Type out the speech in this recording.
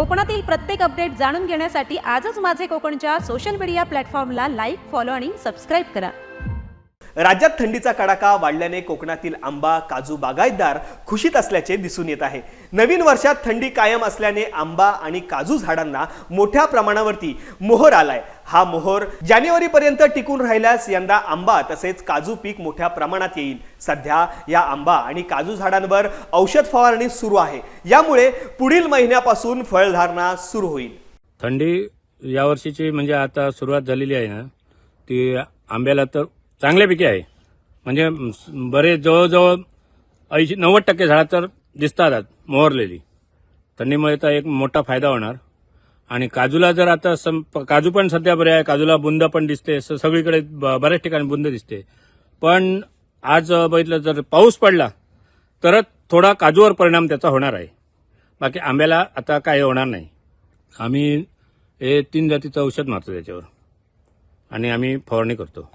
कोकणातील प्रत्येक अपडेट जाणून घेण्यासाठी आजच माझे कोकणच्या सोशल मीडिया प्लॅटफॉर्मला लाईक फॉलो आणि सबस्क्राईब करा. राज्यात थंडीचा कडाका वाढल्याने कोकणातील आंबा काजू बागायतदार खुशीत असल्याचे दिसून येत आहे. नवीन वर्षात थंडी कायम असल्याने आंबा आणि काजू झाडांना मोठ्या प्रमाणावरती मोहर आलाय. हा मोहर जानेवारीपर्यंत टिकून राहिल्यास यंदा आंबा तसेच काजू पीक मोठ्या प्रमाणात येईल. सध्या या आंबा आणि काजू झाडांवर औषध फवारणी सुरू आहे. यामुळे पुढील महिन्यापासून फळधारणा सुरू होईल. थंडी यावर्षीची म्हणजे आता सुरुवात झालेली आहे ना ती आंब्याला तर चांगल्यापैकी आहे. म्हणजे बरे जवळजवळ ऐंशी नव्वद टक्के झाडं तर दिसतात मोहरलेली. थंडीमुळे तर एक मोठा फायदा होणार. आणि काजूला जर आता काजू पण सध्या बरे आहे काजूला बुंद पण दिसते स- सगळीकडे ब- बऱ्याच ठिकाणी बुंद दिसते. पण आज बघितलं जर पाऊस पडला तरच थोडा काजूवर परिणाम त्याचा होणार आहे. बाकी आंब्याला आता काही होणार नाही. आम्ही हे तीन जातीचं औषध मारतो त्याच्यावर. आणि आम्ही फवारणी करतो.